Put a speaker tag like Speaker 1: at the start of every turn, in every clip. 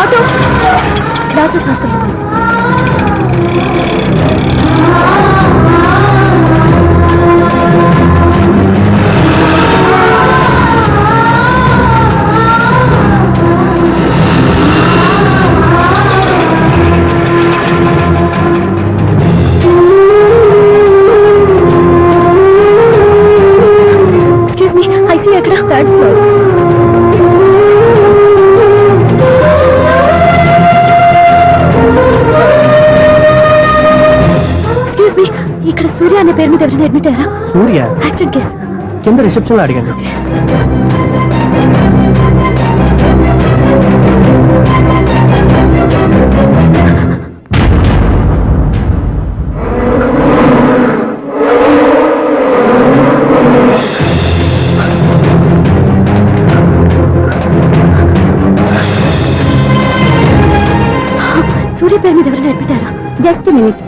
Speaker 1: Auto. Doctors hospital accident case
Speaker 2: కింద రిసెప్షన్లో అడిగాను.
Speaker 1: సూర్య పేరు మీద ఎవరైనా అయ్యారా జస్ట్ మినిట్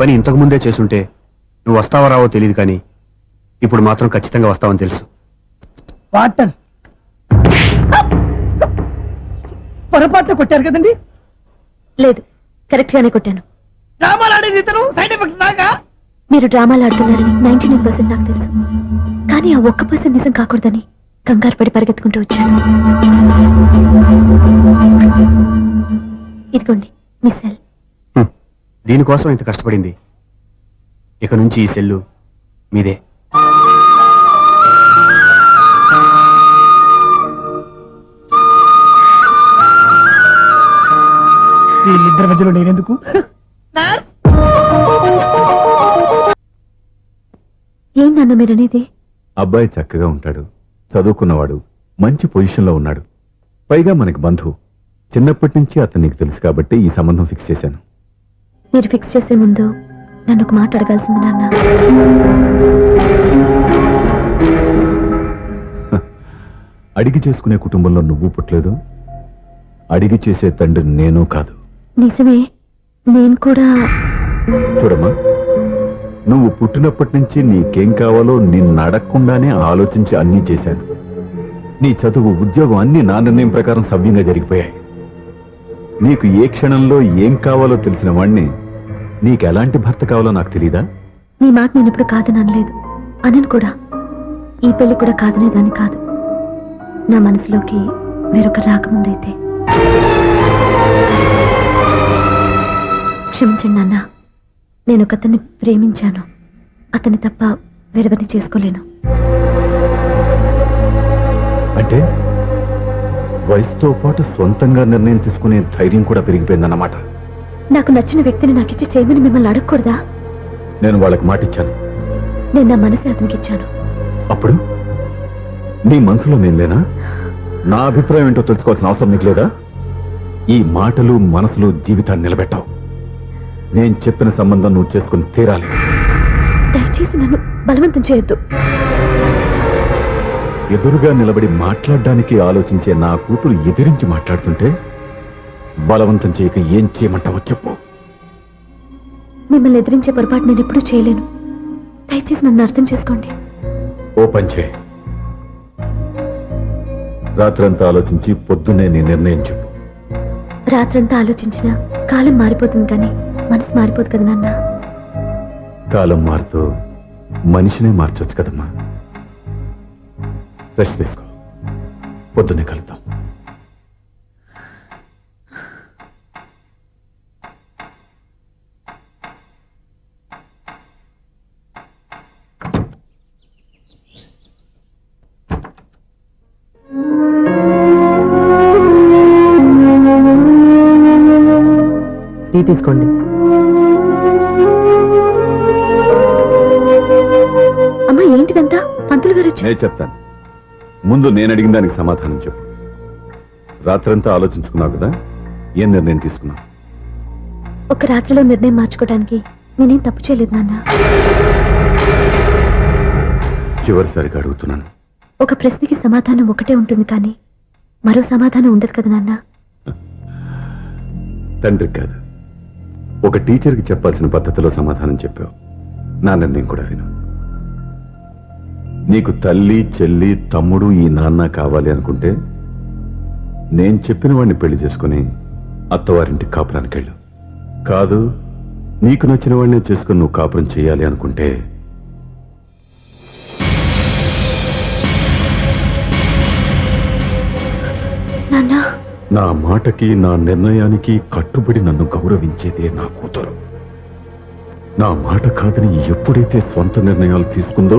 Speaker 3: పని ఇంతకు ముందే చేసుంటే నువ్వు వస్తావో రావో తెలియదు కానీ ఇప్పుడు మాత్రం ఖచ్చితంగా వస్తావని తెలుసు.
Speaker 2: వాటర్. పొరపాట్లు కొట్టారు కదండి?
Speaker 1: లేదు కరెక్ట్ గానే కొట్టాను.
Speaker 2: డ్రామాలు ఆడేది ఇతను సైడ్ ఎఫెక్ట్స్ దాకా
Speaker 1: మీరు డ్రామాలు ఆడుతున్నారని నైన్టీ నైన్ పర్సెంట్ నాకు తెలుసు. కానీ ఆ ఒక్క పర్సెంట్ నిజం కాకూడదని కంగారు పడి పరిగెత్తుకుంటూ వచ్చాను. ఇదిగోండి మీ సెల్.
Speaker 3: హ్మ్. దీనికోసం ఇంత కష్టపడింది. ఇక నుంచి ఈ సెల్లు మీదే.
Speaker 2: వీళ్ళిద్దరి మధ్యలో నేనెందుకు?
Speaker 1: ఏం నాన్న మీరనేది?
Speaker 4: అబ్బాయి చక్కగా ఉంటాడు. చదువుకున్నవాడు. మంచి పొజిషన్లో ఉన్నాడు. పైగా మనకి బంధువు. చిన్నప్పటి నుంచి అతను నీకు తెలుసు కాబట్టి ఈ సంబంధం ఫిక్స్ చేశాను.
Speaker 1: మీరు ఫిక్స్ చేసే ముందు నన్ను ఒక మాట అడగాల్సింది నాన్న.
Speaker 4: అడిగి చేసుకునే కుటుంబంలో నువ్వు పుట్టలేదు. అడిగి చేసే తండ్రి నేను కాదు.
Speaker 1: నిజమే నేను కూడా.
Speaker 4: చూడమ్మా నువ్వు పుట్టినప్పటి నుంచి నీకేం కావాలో నిన్ను అడగకుండానే ఆలోచించి అన్నీ చేశాను. నీ చదువు ఉద్యోగం అన్ని నా నిర్ణయం ప్రకారం సవ్యంగా జరిగిపోయాయి. నీకు ఏ క్షణంలో ఏం కావాలో తెలిసిన వాణ్ణి నీకు ఎలాంటి భర్త కావాలో నాకు తెలీదా?
Speaker 1: మీ మాట నేను ఇప్పుడు కాదని అనలేదు అనను కూడా. ఈ పెళ్ళి కూడా కాదనేదాన్ని కాదు. నా మనసులోకి వేరొక రాకముందైతే క్షమించండి నాన్న. నేను ఒక అతన్ని ప్రేమించాను. అతన్ని తప్ప వేరెవరిని చేసుకోలేను.
Speaker 4: అంటే? వయసుతో పాటు సొంతంగా నిర్ణయం తీసుకునే ధైర్యం కూడా పెరిగిపోయిందన్నమాట.
Speaker 1: నాకు నచ్చిన వ్యక్తిని నాకిచ్చి చేయమని మిమ్మల్ని అడగకూడదా?
Speaker 4: నేను వాళ్ళకి మాటిచ్చాను.
Speaker 1: నేను నా మనసే అతనికి ఇచ్చాను.
Speaker 4: అప్పుడు? నీ మనసులో నేను లేనా? నా అభిప్రాయం ఏంటో తెలుసుకోవాల్సిన అవసరం నీకు లేదా? ఈ మాటలు మనసులు జీవితాన్ని నిలబెట్టావు. నేను చెప్పిన సంబంధం నువ్వు చేసుకుని తీరాలి.
Speaker 1: దయచేసి నన్ను బలవంతం చేయొద్దు.
Speaker 4: ఎదురుగా నిలబడి మాట్లాడడానికి ఆలోచించే నా కూతురు ఎదిరించి మాట్లాడుతుంటే బలవంతం చేయక ఏం చేయమంటావో చెప్పు.
Speaker 1: మిమ్మల్ని ఎదిరించే పొరపాటు నేను ఎప్పుడూ చేయలేను. దయచేసి నన్ను అర్థం చేసుకోండి.
Speaker 4: ఓ పంచే రాత్రంతా ఆలోచించి పొద్దున్నే నీ నిర్ణయం చెప్పు.
Speaker 1: రాత్రంతా ఆలోచించిన కాలం మారిపోతుంది కానీ మనసు మారిపోదు కదా నాన్న.
Speaker 4: కాలం మారుతూ మనిషినే మార్చొచ్చు కదమ్మా. రెస్ట్ తీసుకో పొద్దున్నే కలుద్దాం.
Speaker 5: తీసుకోండి.
Speaker 1: అమ్మా ఏంటిదంతా? పంతులు గారు
Speaker 4: చెప్తాను. ముందు నేను అడిగిన దానికి సమాధానం చెప్పు. రాత్రంతా ఆలోచించుకున్నావు కదా? ఏం నిర్ణయం తీసుకున్నావు?
Speaker 1: ఒక రాత్రిలో నిర్ణయం మార్చుకోవడానికి నేనేం తప్పు చేయలేదు నాన్న.
Speaker 4: చివరిసారిగా అడుగుతున్నాను.
Speaker 1: ఒక ప్రశ్నకి సమాధానం ఒకటే ఉంటుంది కానీ మరో సమాధానం ఉండదు కదా నాన్న?
Speaker 4: తండ్రికి కాదు. ఒక టీచర్కి చెప్పాల్సిన పద్ధతిలో సమాధానం చెప్పావు. నా నిర్ణయం కూడా విను. నీకు తల్లి చెల్లి తమ్ముడు ఈ నాన్న కావాలి అనుకుంటే నేను చెప్పిన వాడిని పెళ్ళి చేసుకుని అత్తవారింటి కాపురానికి వెళ్ళు కాదు నీకు నచ్చిన వాడినే చేసుకుని నువ్వు కాపురం చేయాలి అనుకుంటే నా మాటకి నా నిర్ణయానికి కట్టుబడి నన్ను గౌరవించేదే నా కూతురు. నా మాట కాదని ఎప్పుడైతే స్వంత నిర్ణయాలు తీసుకుందో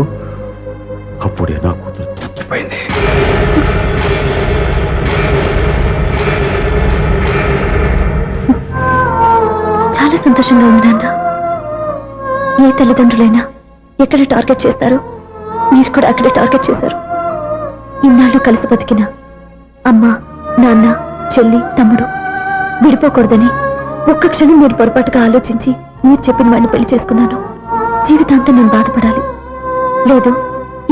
Speaker 4: అప్పుడే నా కూతురు చచ్చిపోయింది
Speaker 1: చాలా సంతోషంగా ఉంది నాన్న. ఏ తల్లిదండ్రులైనా ఎక్కడ టార్గెట్ చేస్తారో? మీరు కూడా అక్కడే టార్గెట్ చేశారు. ఇన్నాళ్ళు కలిసి బతికిన అమ్మ నాన్న చెల్లి తమ్ముడు విడిపోకూడదని ఒక్క క్షణం మీరు పొరపాటుగా ఆలోచించి మీరు చెప్పిన వాడిని పెళ్ళి చేసుకున్నాను. జీవితాంతం నేను బాధపడాలి. లేదు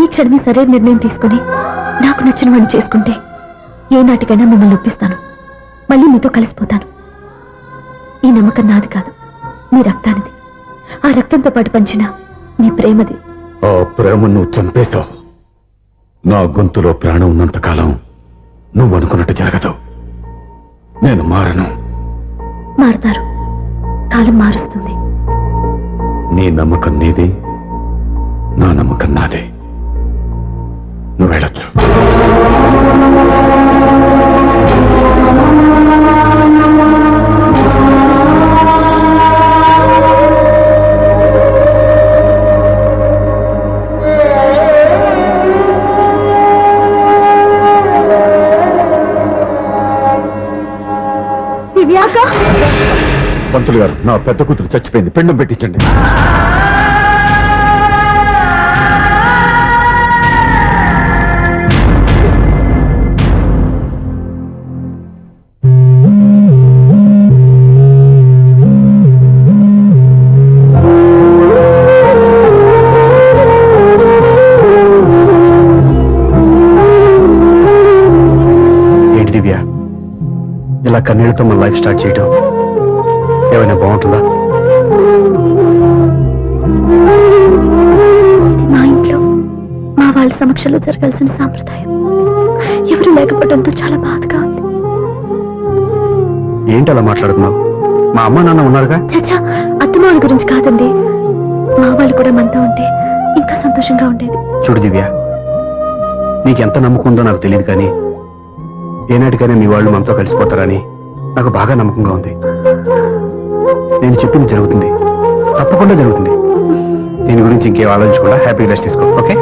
Speaker 1: ఈ క్షణమే సరైన నిర్ణయం తీసుకుని నాకు నచ్చిన వాడిని చేసుకుంటే ఏ నాటికైనా మిమ్మల్ని ఒప్పిస్తాను. మళ్ళీ మీతో కలిసిపోతాను. ఈ నమ్మకం నాది కాదు మీ రక్తానిది. ఆ రక్తంతో పాటు పంచిన మీ ప్రేమది.
Speaker 4: ఆ ప్రేమ నువ్వు చంపేశావు. నా గొంతులో ప్రాణం ఉన్నంత కాలం నువ్వు అనుకున్నట్టు జరగదు. నేను మారను.
Speaker 1: మారుతారు. కాలం మారుస్తుంది.
Speaker 4: నీ నమ్మకం నీది నా నమ్మకం నాదే. నువ్వు వెళ్ళొచ్చు పంతులు గారు నా పెద్ద కూతురు చచ్చిపోయింది. పిండం పెట్టించండి.
Speaker 3: ఇలా కన్నీళ్ళతో మన లైఫ్ స్టార్ట్ చేయటం ఏమైనా బాగుంటుందా?
Speaker 1: మా ఇంట్లో మా వాళ్ళ సమక్షంలో జరగాల్సిన సాంప్రదాయం. ఎవరు లేకపోవడంతో చాలా బాధగా ఉంది.
Speaker 3: ఏంటి అలా మాట్లాడుతున్నావు? మా అమ్మ నాన్న ఉన్నారుగా?
Speaker 1: చచ్చా అత్తమాల గురించి కాదండి. మా వాళ్ళు కూడా మనతో ఉంటే ఇంకా సంతోషంగా ఉండేది.
Speaker 3: చూడు దివ్య నీకెంత నమ్మకం ఉందో నాకు తెలియదు కానీ ఏనాటికైనా మీ వాళ్ళు మనతో కలిసిపోతారని నాకు బాగా నమ్మకంగా ఉంది. నేను చెప్పింది జరుగుతుంది. తప్పకుండా జరుగుతుంది. దీని గురించి ఇంకేం ఆలోచించకుండా హ్యాపీ రెస్ట్ తీసుకో ఓకే?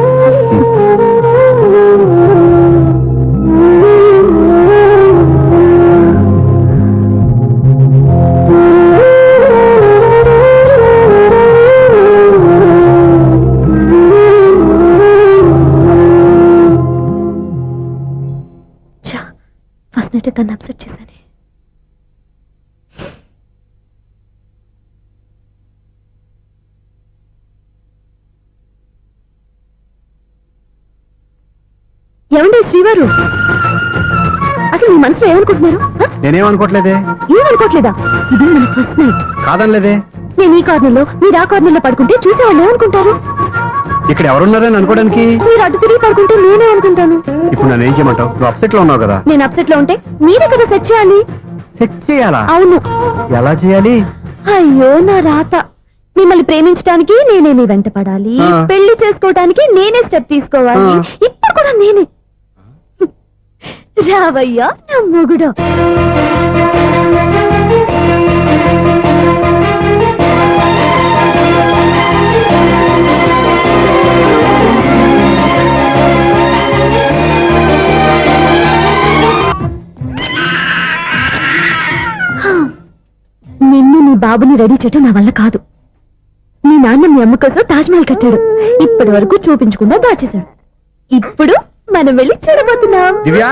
Speaker 1: ఏమండి శ్రీవారు? అసలు మీ మనసులో ఏమనుకుంటున్నారు? హ?
Speaker 3: నేనేమనుకోవట్లేదే
Speaker 1: ఏమనుకోవట్లేదా ఇది మన ఫస్ట్ నైట్
Speaker 3: కాదనలేదే.
Speaker 1: నేను ఈ కార్నర్లో మీరు ఆ కార్నర్లో పడుకుంటే చూసేవాళ్ళు ఏమనుకుంటారు?
Speaker 3: ఇక్కడ ఎవరున్నారని అనుకోవడానికి?
Speaker 1: మీరు అటు తిరిగి పడుకుంటే నేనే అనుకుంటాను.
Speaker 3: ఇప్పుడు నన్ను ఏం చేయమంటావు? నువ్వు అప్సెట్లో ఉన్నావు కదా.
Speaker 1: నేను అప్సెట్లో ఉంటే మీరే కదా సెట్ చేయాలి.
Speaker 3: సెట్ చేయాలా?
Speaker 1: అవును.
Speaker 3: ఎలా చేయాలి?
Speaker 1: అయ్యో నా రాత. మిమ్మల్ని ప్రేమించడానికి నేనే మీ వెంట పడాలి.
Speaker 3: ఆ.
Speaker 1: పెళ్ళి చేసుకోవడానికి నేనే స్టెప్ తీసుకోవాలి.
Speaker 3: ఆ.
Speaker 1: ఇప్పుడు కూడా నేనే. రావయ్యా నా మొగుడు. హా, నిన్ను నీ బాబుని రెడీ చేయటం నా వల్ల కాదు. మీ నాన్న మీ అమ్మ కోసం తాజ్ మహల్ కట్టాడు. ఇప్పటి వరకు చూపించకుండా దాచేశాడు. ఇప్పుడు మనం వెళ్ళి చూడబోతున్నాం.
Speaker 6: దివ్యా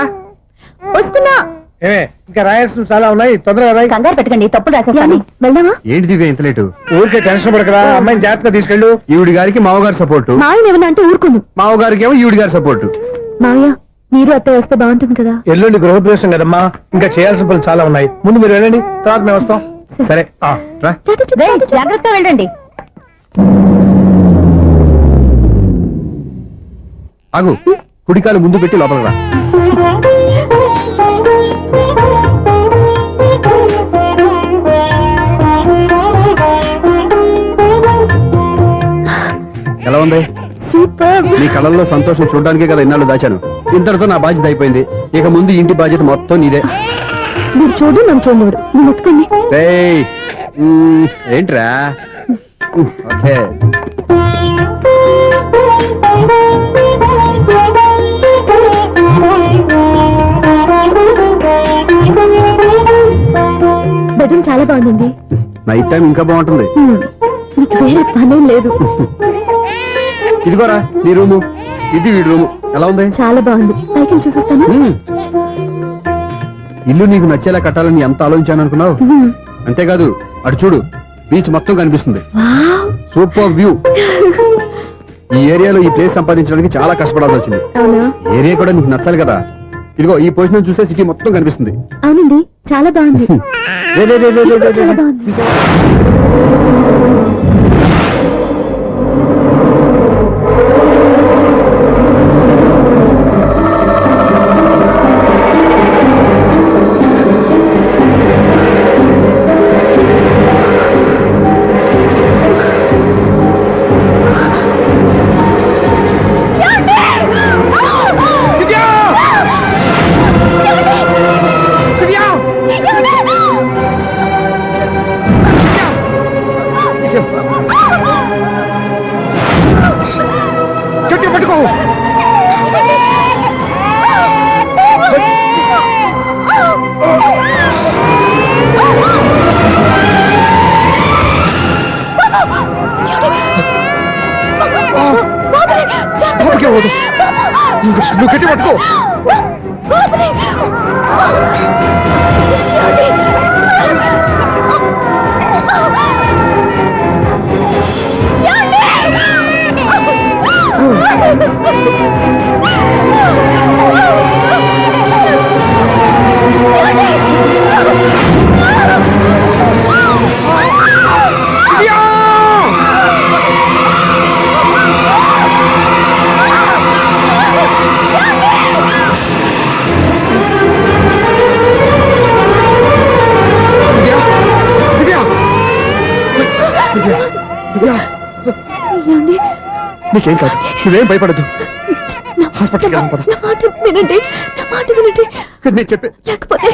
Speaker 1: వస్తున్నా.
Speaker 7: ఏమే ఇంకా రాయాల్సిన చాలా ఉన్నాయి. తొందరగా రాయి.
Speaker 1: కంగారు పెట్టకండి తప్పులు రాసేస్తాను. వెళ్దామా?
Speaker 6: ఏంటి దివ్య ఇంత లేటు?
Speaker 7: ఊరికే టెన్షన్ పడకరా అమ్మాయిని జాగ్రత్తగా తీసుకెళ్ళు.
Speaker 6: ఈవిడి గారికి మామగారు సపోర్టు
Speaker 1: మా ఆయన ఏమన్నా అంటే ఊరుకోను.
Speaker 6: మామగారికి ఏమో ఈవిడి గారి సపోర్టు
Speaker 1: మావయ్య మీరు అత్త వస్తే బాగుంటుంది కదా?
Speaker 7: ఎల్లుండి గృహప్రవేశం కదమ్మా. ఇంకా చేయాల్సిన పనులు చాలా ఉన్నాయి. ముందు మీరు వెళ్ళండి తర్వాత మేము వస్తాం. సరే. ఆ.
Speaker 6: రా.
Speaker 1: జాగ్రత్త వెళ్ళండి.
Speaker 6: ఆగు కుడికాలు ముందు పెట్టి లోపలికి రా. ఎలా ఉంది?
Speaker 1: సూపర్.
Speaker 6: నీ కళల్లో సంతోషం చూడడానికే కదా ఇన్నాళ్ళు దాచాను. ఇంతటితో నా బాధ్యత అయిపోయింది. ఇక ముందు ఇంటి బాధ్యత మొత్తం నీదే.
Speaker 1: మీరు చూడు నన్ను
Speaker 6: రేయ్, మ్మ్, ఏంట్రా? ఓకే. నైట్ టైం ఇంకా బాగుంటుంది.
Speaker 1: వేరే పనేం లేదు.
Speaker 6: ఇదిగోరా నీ రూము. ఇది వీడి రూము. ఎలా ఉంది?
Speaker 1: చాలా బాగుంది. పైకి చూసేస్తాను.
Speaker 6: ఇల్లు నీకు నచ్చేలా కట్టాలని ఎంత ఆలోచించాను అనుకున్నావు. అంతేకాదు అటు చూడు బీచ్ మొత్తం కనిపిస్తుంది. Super view. ఈ ఏరియాలో ఈ ప్లేస్ సంపాదించడానికి చాలా కష్టపడాల్సి వచ్చింది. ఏరియా కూడా నీకు నచ్చాలి కదా. ఇదిగో ఈ పొజిషన్ చూస్తే సిటీ మొత్తం కనిపిస్తుంది.
Speaker 1: అవునండి చాలా బాగుంది. చాలా బాగుంది.
Speaker 7: పట్టుకో.
Speaker 6: నీకేం కాదు. నువ్వేం భయపడద్దు. హాస్పిటల్కి వెళ్దాం పద.
Speaker 1: నా మాట వినండి. నా మాట వినండి.
Speaker 6: నేను చెప్పే
Speaker 1: లేకపోతే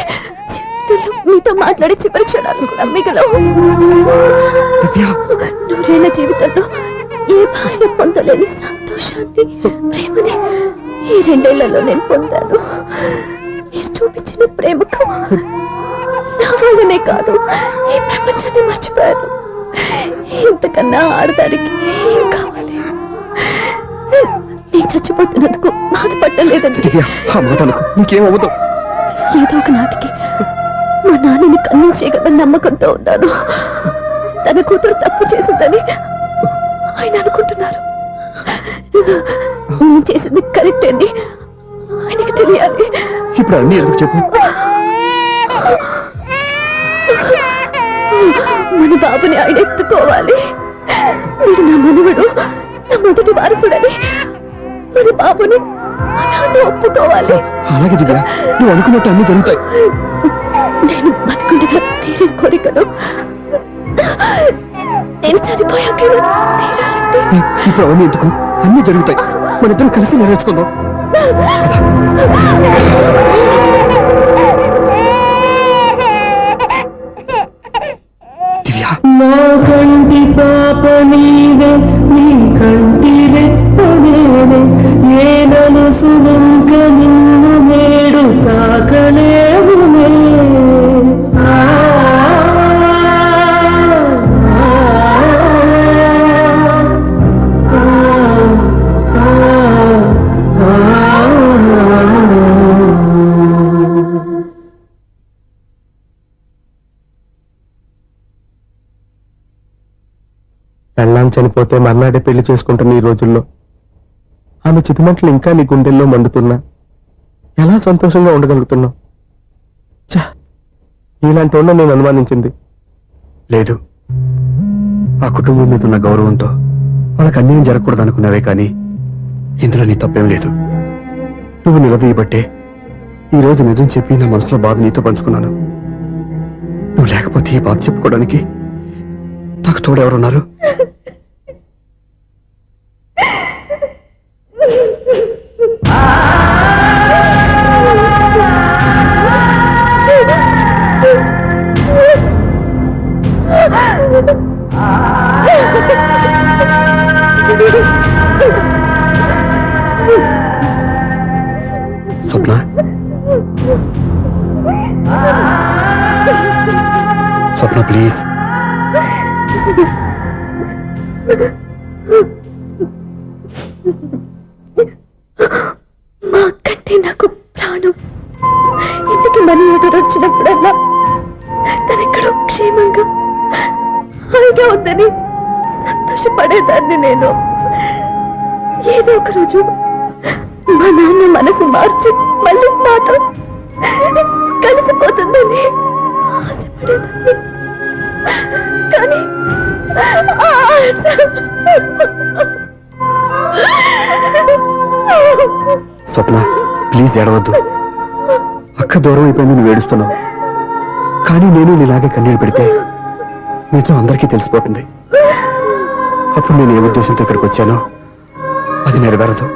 Speaker 1: జీవితంలో మీతో మాట్లాడే చివరి క్షణాలు కూడా మిగలవు. నూరేళ్ళ జీవితంలో ఏ భార్య పొందలేని సంతోషాన్ని ప్రేమని ఈ రెండేళ్ళలో నేను పొందాను. మీరు చూపించిన ప్రేమకు నా వల్లనే కాదు ఈ ప్రపంచాన్ని మర్చిపోయాను. ఇంతకన్నా ఆడదానికి ఏం కావాలి? నేను చచ్చిపోతున్నందుకు బాధపడలేదండి
Speaker 6: ఆ మాట అనుకో నీకేమవ్వదు
Speaker 1: ఏదో ఒక నాటికి మా నాన్నని కన్విన్స్ చేయగల నమ్మకంతో ఉన్నాను. తన కూతురు తప్పు చేసిందని ఆయన అనుకుంటున్నారు. నేను చేసింది కరెక్ట్ అని ఆయనకి తెలియాలి.
Speaker 6: ఇప్పుడు అన్ని ఎందుకు చెప్పు?
Speaker 1: మన బాబుని ఆయన ఎత్తుకోవాలి. మీరు నా మనవడు. నా మొదటి వారసుడని మన బాబుని ఒప్పుకోవాలి.
Speaker 6: అలాగే దివ్య నువ్వు అనుకున్నట్టు అన్ని జరుగుతాయి.
Speaker 1: నేను బతుకుండగా తీరని కోరికలు నేను చనిపోయాక తీరాలంటే.
Speaker 6: ఇప్పుడు అవన్నీ ఎందుకు? అన్ని జరుగుతాయి. మన ఇద్దరం కలిసి నెరవేర్చుకుందాం. దివ్య.
Speaker 8: నా కంటి పాప నీవే నీ నేనను సులుంక నిన్ను నేడు తాకలేవునే
Speaker 3: చనిపోతే మర్నాడే పెళ్ళి చేసుకుంటున్న ఈ రోజుల్లో ఆమె చితిమంటలు ఇంకా నీ గుండెల్లో మండుతున్నా. ఎలా సంతోషంగా ఉండగలుగుతున్నావు? నీలాంటి వాళ్ళ నేను అనుమానించింది. లేదు. ఆ కుటుంబం మీద ఉన్న గౌరవంతో వాళ్ళకి అన్యాయం జరగకూడదు అనుకున్నావే కానీ ఇందులో నీ తప్పేం లేదు. నువ్వు నిలదీయబట్టే ఈ రోజు నిజం చెప్పి నా మనసులో బాధ నీతో పంచుకున్నాను. నువ్వు లేకపోతే ఈ బాధ చెప్పుకోవడానికి నాకు తోడు స్వప్న? స్వప్న ప్లీజ్
Speaker 1: రోజు మా నాన్న మనసు మార్చి మళ్ళీ నాతో కలిసిపోతుందని ఆశపడేదాన్ని. కానీ
Speaker 3: స్వప్న ప్లీజ్ ఏడవద్దు. అక్క దూరం అయిపోయింది నువ్వు ఏడుస్తున్నావు. కానీ నేను నీలాగే కన్నీళ్ళు పెడితే నిజం అందరికీ తెలిసిపోతుంది. అప్పుడు నేను ఏ ఉద్దేశంతో ఇక్కడికి వచ్చానో అది నెరవేరదు.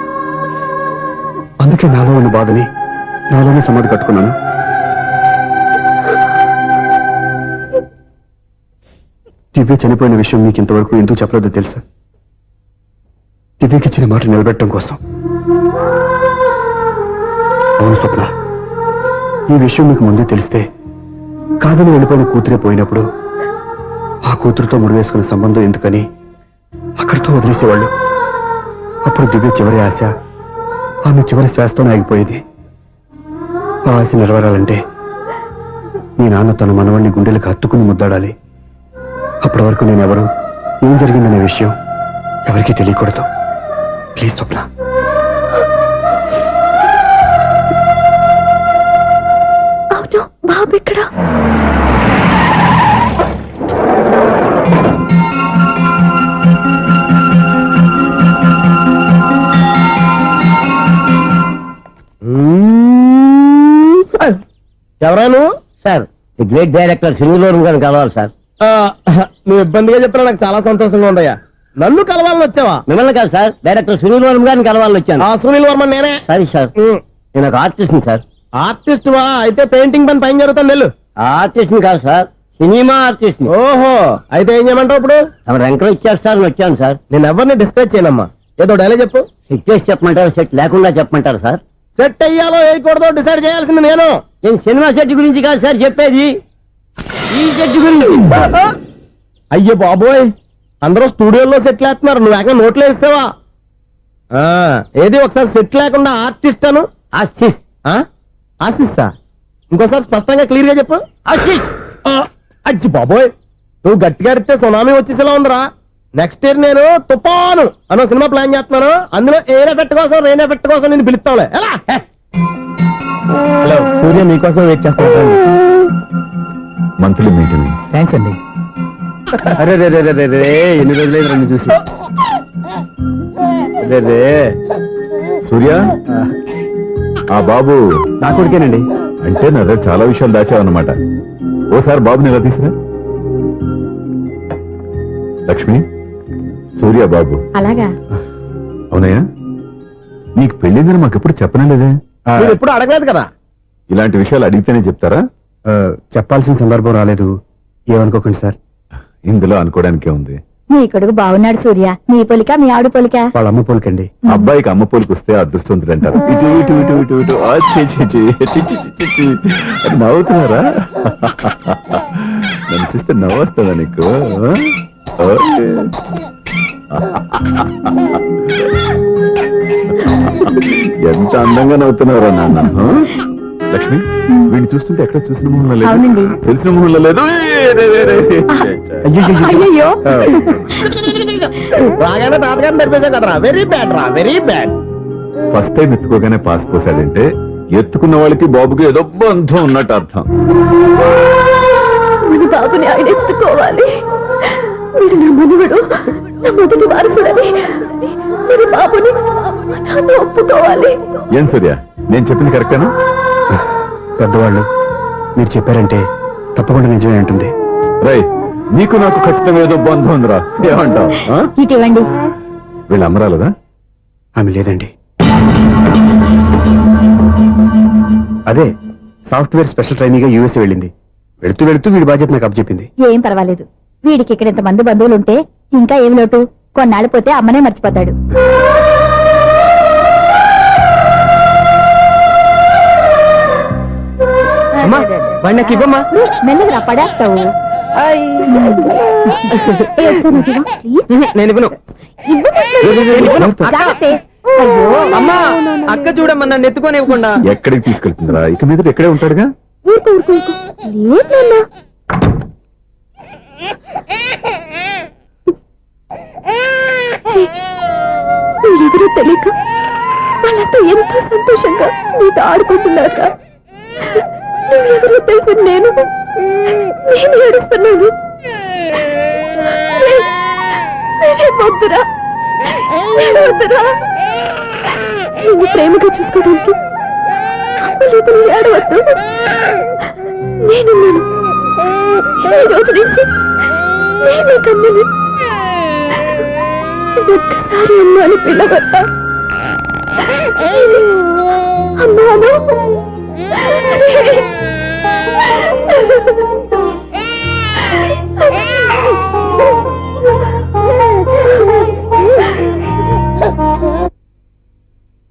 Speaker 3: అందుకే నాలో ఉన్న బాధని నాలోనే సమాధి కట్టుకున్నాను. దివ్య చనిపోయిన విషయం మీకు ఇంతవరకు ఎందుకు చెప్పలేదో తెలుసా? దివ్యకి ఇచ్చిన మాట నిలబెట్టడం కోసం. అవును స్వప్న ఈ విషయం మీకు ముందే తెలిస్తే కాదని వెళ్ళిపోయిన కూతురే పోయినప్పుడు ఆ కూతురుతో ముడివేసుకున్న సంబంధం ఎందుకని అక్కడితో వదిలేసేవాళ్ళు? అప్పుడు దివ్య చివరి ఆశ ఆమె చివరి శ్వాసతో ఆగిపోయేది. ఆ ఆశ నెరవేరాలంటే మీ నాన్న తన మనవణ్ణి గుండెలకు హత్తుకుని ముద్దాడాలి. అప్పటి వరకు నేను ఎవరు ఏం జరిగిందనే విషయం ఎవరికీ తెలియకూడదు. ప్లీజ్ స్వప్న.
Speaker 1: అవును బాబు ఇక్కడ
Speaker 5: ఎవరాను sir the great director Singuluru గారిని కలవాలి సార్.
Speaker 2: నువ్వు ఇబ్బందిగా చెప్పినా నాకు చాలా సంతోషంగా ఉందయ్యా. నన్ను కలవాలని వచ్చావా?
Speaker 5: మిమ్మల్ని కాదు సార్ డైరెక్టర్ సునీల్ గారిని కలవాలని వచ్చాను.
Speaker 2: ఆ సునీల్ వర్మ నేనే.
Speaker 5: సారీ సార్ నేను ఒక ఆర్టిస్ట్ సార్.
Speaker 2: ఆర్టిస్ట్ వా అయితే పెయింటింగ్ పని పైన జరుగుతాను వెళ్ళు.
Speaker 5: ఆర్టిస్ట్ కాదు సార్ సినిమా ఆర్టిస్ట్
Speaker 2: ఓహో అయితే ఏం చేయమంటావు ఇప్పుడు?
Speaker 5: తమ ఎంకలో ఇచ్చారు సార్ వచ్చాను సార్.
Speaker 2: నేను ఎవరిని డిస్కస్ చేయనమ్మా. ఏదో డైలాగ్ చెప్పు.
Speaker 5: సెట్ చేసి చెప్పమంటారు సెట్ లేకుండా చెప్పమంటారు సార్?
Speaker 2: సెట్ అయ్యాలో వేయకూడదో డిసైడ్ చేయాల్సింది నేను.
Speaker 5: నేను సినిమా సెట్ గురించి కాదు సార్ చెప్పేది. ఈ సెట్ గురించి.
Speaker 2: అయ్యో బాబోయ్ అందరూ స్టూడియోలో సెట్ లేస్తున్నారు నువ్వు ఎక్కడ నోట్లో వేస్తావా? ఏది ఒకసారి సెట్ లేకుండా ఆర్టిస్ట్ అను?
Speaker 5: ఆశిష్.
Speaker 2: ఆశిస్సా ఇంకోసారి స్పష్టంగా క్లియర్గా చెప్పు.
Speaker 5: ఆశిష్.
Speaker 2: అజ్జి బాబోయ్ నువ్వు గట్టిగా అడితే సునామీ వచ్చేసేలా ఉందిరా. నెక్స్ట్ ఇయర్ నేను తుఫాను అనో సినిమా ప్లాన్ చేస్తున్నాను. అందులో ఎయిర్ ఎఫెక్ట్ కోసం రెయిన్ ఎఫెక్ట్ కోసం నేను పిలుస్తావులే. ఎలా? హలో సూర్య నీకోసం వెయిట్ చేస్తాను
Speaker 4: మంత్లీ మెయింటెనెన్స్
Speaker 2: థ్యాంక్స్ అండి.
Speaker 3: అరే రే రే రే రే రే ఎన్ని రోజులైంది రండి చూసి. రే రే.
Speaker 4: సూర్య ఆ బాబు.
Speaker 3: నా కొడుకేనండి.
Speaker 4: అంటే నా దగ్గర చాలా విషయాలు దాచావన్నమాట. ఓసారి బాబుని ఇలా తీసురా లక్ష్మి? సూర్య బాబు.
Speaker 1: అలాగా?
Speaker 4: అవునయ్యా. నీకు పెళ్ళిందని మాకెప్పుడు చెప్పనలేదే?
Speaker 2: మీరు ఎప్పుడు అడగలేదు కదా?
Speaker 4: ఇలాంటి విషయాలు అడిగితేనే చెప్తారా?
Speaker 3: చెప్పాల్సిన సందర్భం రాలేదు. ఏమనుకోకండి సార్.
Speaker 4: ఇందులో అనుకోవడానికే ఉంది.
Speaker 1: నీ కొడుకు బాగున్నాడు సూర్య. నీ పొలిక మీ ఆవిడ పొలిక.
Speaker 3: వాళ్ళ అమ్మ పోలికండి.
Speaker 4: అబ్బాయికి అమ్మ పోలికి వస్తే అదృష్టవంతుడు అంటారు. ఇటు ఇటు ఇటు ఇటు ఇటు. ఆ, ఛీ, ఛీ, ఛీ, ఛీ, ఛీ, ఛీ, ఛీ. అది నవ్వుతున్నారా? నన్ను చూస్తే నవ్వు వస్తుందా నీకు? ఆ? ఓకే. ఎంత అందంగా నవ్వుతున్నారా నాన్న? లక్ష్మి వీడిని చూస్తుంటే ఎక్కడ చూసిన మొహంలో లేదు. తెలిసిన మొహంలో లేదు
Speaker 2: బాగానే తాతగారిని కదరా వెరీ బ్యాడ్ రా వెరీ బ్యాడ్
Speaker 4: ఫస్ట్ టైం ఎత్తుకోగానే పాస్ పోసాడంటే ఎత్తుకున్న వాళ్ళకి బాబుకి ఏదో బంధం ఉన్నట్టు అర్థం
Speaker 1: బాబుని ఆయన ఎత్తుకోవాలి వీడు నా మనువడు నా మొదటి వారసుడని మన బాబుని ఒప్పుకోవాలి.
Speaker 4: ఏం సూర్య? నేను చెప్పింది కరెక్టేనా?
Speaker 3: పెద్దవాళ్ళు మీరు చెప్పారంటే తప్పకుండా నిజమే ఉంటుంది
Speaker 4: రై నీకు నాకు ఖచ్చితంగా ఏదో బంధం ఉందిరా. ఏమంటావు?
Speaker 1: ఇటీవండి.
Speaker 4: వీళ్ళు అమరాలదా?
Speaker 3: ఆమె లేదండి. అదే సాఫ్ట్వేర్ స్పెషల్ ట్రైనింగ్గా యూఎస్ వెళ్ళింది. వెళుతూ వెళుతూ వీడి బాధ్యత నాకు అప్పచెప్పింది.
Speaker 1: ఏం పర్వాలేదు. వీడికి ఇక్కడ ఇంతమంది బంధువులు ఉంటే ఇంకా ఏం లోటు? కొన్నాళ్ళు పోతే అమ్మనే మర్చిపోతాడు. మెల్లగా పడేస్తావు.
Speaker 5: అక్క చూడమ్మా నన్ను ఎత్తుకొని ఇవ్వకుండా
Speaker 4: ఎక్కడికి తీసుకెళ్తుందిరా? ఇక మీద ఇక్కడే ఉంటాడుగా?
Speaker 1: ఊరుకో ఊరుకో ఊరుకో. లేదు నాన్న మీరెవరో తెలియక వాళ్ళంతా ఎంతో సంతోషంగా మీతో ఆడుకుంటున్నారా నువ్వెవరో తెలిసి నేను? నేను ఏడుస్తున్నాను. నే- వద్దురా. ఏడవద్దురా ప్రేమగా చూసుకోవడానికి అమ్మలేదు ఏడవద్దు. నేను ఈ రోజు నుంచి నేను కమ్మని ఒక్కసారి అమ్మాని పిలవరా అమ్మాను Oh,